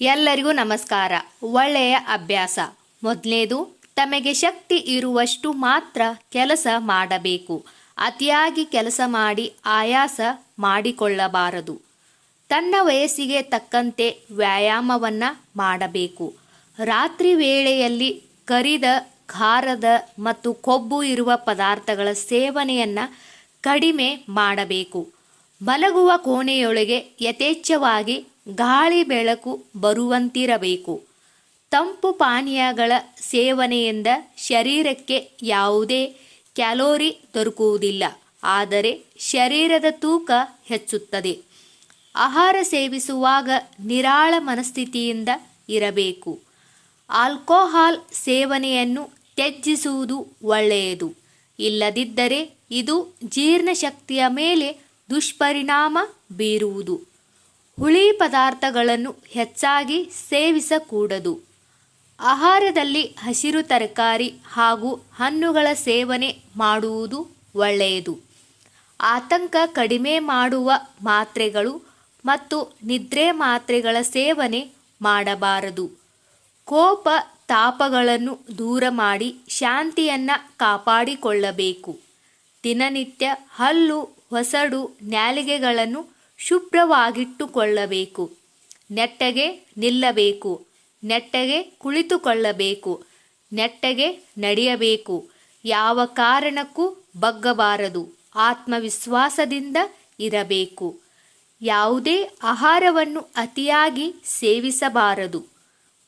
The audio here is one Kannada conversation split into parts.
ಎಲ್ಲರಿಗೂ ನಮಸ್ಕಾರ. ಒಳ್ಳೆಯ ಅಭ್ಯಾಸ. ಮೊದಲನೇದು ತಮಗೆ ಶಕ್ತಿ ಇರುವಷ್ಟು ಮಾತ್ರ ಕೆಲಸ ಮಾಡಬೇಕು. ಅತಿಯಾಗಿ ಕೆಲಸ ಮಾಡಿ ಆಯಾಸ ಮಾಡಿಕೊಳ್ಳಬಾರದು. ತನ್ನ ವಯಸ್ಸಿಗೆ ತಕ್ಕಂತೆ ವ್ಯಾಯಾಮವನ್ನು ಮಾಡಬೇಕು. ರಾತ್ರಿ ವೇಳೆಯಲ್ಲಿ ಕರಿದ ಖಾರದ ಮತ್ತು ಕೊಬ್ಬು ಇರುವ ಪದಾರ್ಥಗಳ ಸೇವನೆಯನ್ನು ಕಡಿಮೆ ಮಾಡಬೇಕು. ಮಲಗುವ ಕೋಣೆಯೊಳಗೆ ಯಥೇಚ್ಛವಾಗಿ ಗಾಳಿ ಬೆಳಕು ಬರುವಂತಿರಬೇಕು. ತಂಪು ಪಾನೀಯಗಳ ಸೇವನೆಯಿಂದ ಶರೀರಕ್ಕೆ ಯಾವುದೇ ಕ್ಯಾಲೋರಿ ದೊರಕುವುದಿಲ್ಲ, ಆದರೆ ಶರೀರದ ತೂಕ ಹೆಚ್ಚುತ್ತದೆ. ಆಹಾರ ಸೇವಿಸುವಾಗ ನಿರಾಳ ಮನಸ್ಥಿತಿಯಿಂದ ಇರಬೇಕು. ಆಲ್ಕೋಹಾಲ್ ಸೇವನೆಯನ್ನು ತ್ಯಜಿಸುವುದು ಒಳ್ಳೆಯದು. ಇಲ್ಲದಿದ್ದರೆ ಇದು ಜೀರ್ಣಶಕ್ತಿಯ ಮೇಲೆ ದುಷ್ಪರಿಣಾಮ ಬೀರುವುದು. ಹುಳಿ ಪದಾರ್ಥಗಳನ್ನು ಹೆಚ್ಚಾಗಿ ಸೇವಿಸಕೂಡದು. ಆಹಾರದಲ್ಲಿ ಹಸಿರು ತರಕಾರಿ ಹಾಗೂ ಹಣ್ಣುಗಳ ಸೇವನೆ ಮಾಡುವುದು ಒಳ್ಳೆಯದು. ಆತಂಕ ಕಡಿಮೆ ಮಾಡುವ ಮಾತ್ರೆಗಳು ಮತ್ತು ನಿದ್ರೆ ಮಾತ್ರೆಗಳ ಸೇವನೆ ಮಾಡಬಾರದು. ಕೋಪ ತಾಪಗಳನ್ನು ದೂರ ಮಾಡಿ ಶಾಂತಿಯನ್ನು ಕಾಪಾಡಿಕೊಳ್ಳಬೇಕು. ದಿನನಿತ್ಯ ಹಲ್ಲು, ಹೊಸಡು ನ್ಯಾಲಿಗೆಗಳನ್ನು ಶುಭ್ರವಾಗಿಟ್ಟುಕೊಳ್ಳಬೇಕು. ನೆಟ್ಟಗೆ ನಿಲ್ಲಬೇಕು. ನೆಟ್ಟಗೆ ಕುಳಿತುಕೊಳ್ಳಬೇಕು. ನೆಟ್ಟಗೆ ನಡೆಯಬೇಕು. ಯಾವ ಕಾರಣಕ್ಕೂ ಬಗ್ಗಬಾರದು. ಆತ್ಮವಿಶ್ವಾಸದಿಂದ ಇರಬೇಕು. ಯಾವುದೇ ಆಹಾರವನ್ನು ಅತಿಯಾಗಿ ಸೇವಿಸಬಾರದು.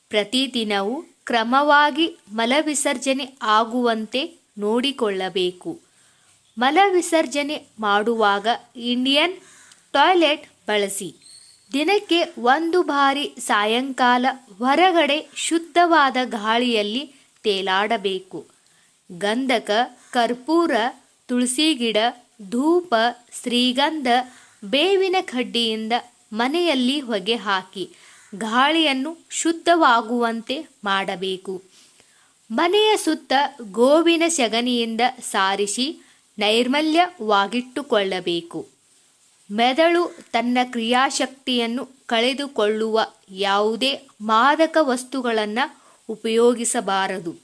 ಪ್ರತಿದಿನವೂ ಕ್ರಮವಾಗಿ ಮಲವಿಸರ್ಜನೆ ಆಗುವಂತೆ ನೋಡಿಕೊಳ್ಳಬೇಕು. ಮಲವಿಸರ್ಜನೆ ಮಾಡುವಾಗ ಇಂಡಿಯನ್ ಟಾಯ್ಲೆಟ್ ಬಳಸಿ. ದಿನಕ್ಕೆ ಒಂದು ಬಾರಿ ಸಾಯಂಕಾಲ ಹೊರಗಡೆ ಶುದ್ಧವಾದ ಗಾಳಿಯಲ್ಲಿ ತೇಲಾಡಬೇಕು. ಗಂಧಕ, ಕರ್ಪೂರ ತುಳಸಿ ಗಿಡ ಧೂಪ, ಶ್ರೀಗಂಧ, ಬೇವಿನ ಕಡ್ಡಿಯಿಂದ ಮನೆಯಲ್ಲಿ ಹೊಗೆ ಹಾಕಿ ಗಾಳಿಯನ್ನು ಶುದ್ಧವಾಗುವಂತೆ ಮಾಡಬೇಕು. ಮನೆಯ ಸುತ್ತ ಗೋವಿನ ಸಗಣಿಯಿಂದ ಸಾರಿಸಿ ನೈರ್ಮಲ್ಯವಾಗಿಟ್ಟುಕೊಳ್ಳಬೇಕು. ಮೆದುಳು ತನ್ನ ಕ್ರಿಯಾಶಕ್ತಿಯನ್ನು ಕಳೆದುಕೊಳ್ಳುವ ಯಾವುದೇ ಮಾದಕ ವಸ್ತುಗಳನ್ನು ಉಪಯೋಗಿಸಬಾರದು.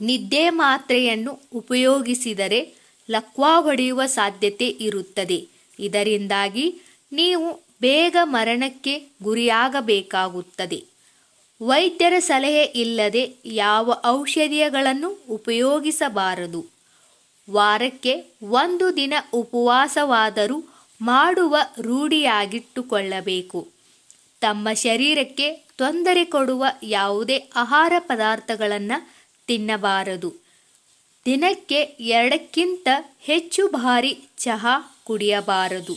ನಿದ್ದೆ ಮಾತ್ರೆಯನ್ನು ಉಪಯೋಗಿಸಿದರೆ ಲಕ್ವಾ ಹೊಡೆಯುವ ಸಾಧ್ಯತೆ ಇರುತ್ತದೆ. ಇದರಿಂದಾಗಿ ನೀವು ಬೇಗ ಮರಣಕ್ಕೆ ಗುರಿಯಾಗಬೇಕಾಗುತ್ತದೆ. ವೈದ್ಯರ ಸಲಹೆ ಇಲ್ಲದೆ ಯಾವ ಔಷಧಿಯಗಳನ್ನು ಉಪಯೋಗಿಸಬಾರದು. ವಾರಕ್ಕೆ ಒಂದು ದಿನ ಉಪವಾಸವಾದರೂ ಮಾಡುವ ರೂಢಿಯಾಗಿಟ್ಟುಕೊಳ್ಳಬೇಕು. ತಮ್ಮ ಶರೀರಕ್ಕೆ ತೊಂದರೆ ಕೊಡುವ ಯಾವುದೇ ಆಹಾರ ಪದಾರ್ಥಗಳನ್ನು ತಿನ್ನಬಾರದು. ದಿನಕ್ಕೆ ಎರಡಕ್ಕಿಂತ ಹೆಚ್ಚು ಬಾರಿ ಚಹಾ ಕುಡಿಯಬಾರದು.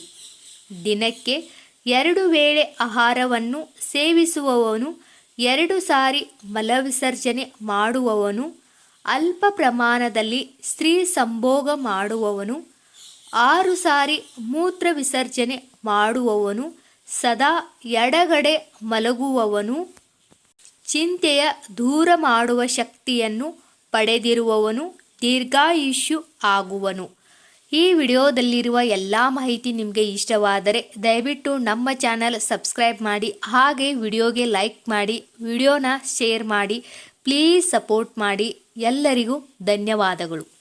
ದಿನಕ್ಕೆ ಎರಡು ವೇಳೆ ಆಹಾರವನ್ನು ಸೇವಿಸುವವನು, ಎರಡು ಸಾರಿ ಮಲವಿಸರ್ಜನೆ ಮಾಡುವವನು, ಅಲ್ಪ ಪ್ರಮಾಣದಲ್ಲಿ ಸ್ತ್ರೀ ಸಂಭೋಗ ಮಾಡುವವನು ಆರು ಸಾರಿ ಮೂತ್ರ ವಿಸರ್ಜನೆ ಮಾಡುವವನು, ಸದಾ ಎಡಗಡೆ ಮಲಗುವವನು, ಚಿಂತೆಯ ದೂರ ಮಾಡುವ ಶಕ್ತಿಯನ್ನು ಪಡೆದಿರುವವನು, ದೀರ್ಘಾಯುಷ್ಯು ಆಗುವನು. ಈ ವಿಡಿಯೋದಲ್ಲಿರುವ ಎಲ್ಲ ಮಾಹಿತಿ ನಿಮಗೆ ಇಷ್ಟವಾದರೆ ದಯವಿಟ್ಟು ನಮ್ಮ ಚಾನಲ್ ಸಬ್ಸ್ಕ್ರೈಬ್ ಮಾಡಿ, ಹಾಗೆ ವಿಡಿಯೋಗೆ ಲೈಕ್ ಮಾಡಿ, ವಿಡಿಯೋನ ಶೇರ್ ಮಾಡಿ, ಪ್ಲೀಸ್ ಸಪೋರ್ಟ್ ಮಾಡಿ. ಎಲ್ಲರಿಗೂ ಧನ್ಯವಾದಗಳು.